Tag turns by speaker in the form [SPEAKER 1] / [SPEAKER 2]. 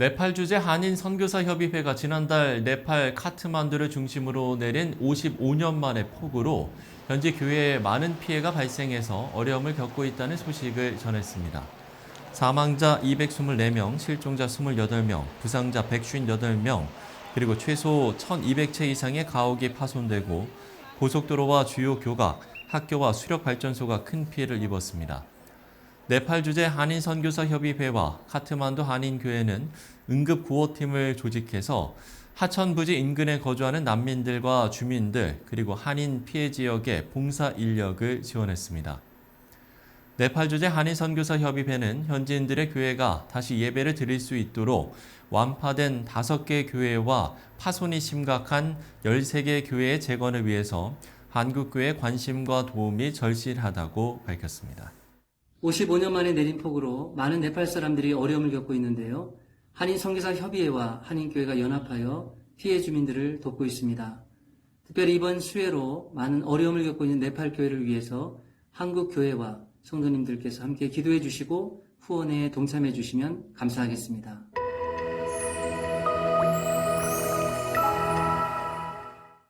[SPEAKER 1] 네팔 주재 한인 선교사 협의회가 지난달 네팔 카트만두를 중심으로 내린 55년 만의 폭우로 현지 교회에 많은 피해가 발생해서 어려움을 겪고 있다는 소식을 전했습니다. 사망자 224명, 실종자 28명, 부상자 158명, 그리고 최소 1200채 이상의 가옥이 파손되고 고속도로와 주요 교각, 학교와 수력 발전소가 큰 피해를 입었습니다. 네팔 주재 한인 선교사 협의회와 카트만두 한인 교회는 응급 구호팀을 조직해서 하천 부지 인근에 거주하는 난민들과 주민들 그리고 한인 피해 지역에 봉사 인력을 지원했습니다. 네팔 주재 한인 선교사 협의회는 현지인들의 교회가 다시 예배를 드릴 수 있도록 완파된 5개 교회와 파손이 심각한 13개 교회의 재건을 위해서 한국 교회의 관심과 도움이 절실하다고 밝혔습니다.
[SPEAKER 2] 55년 만에 내린 폭우로 많은 네팔 사람들이 어려움을 겪고 있는데요. 한인 선교사 협의회와 한인교회가 연합하여 피해 주민들을 돕고 있습니다. 특별히 이번 수해로 많은 어려움을 겪고 있는 네팔 교회를 위해서 한국 교회와 성도님들께서 함께 기도해 주시고 후원에 동참해 주시면 감사하겠습니다.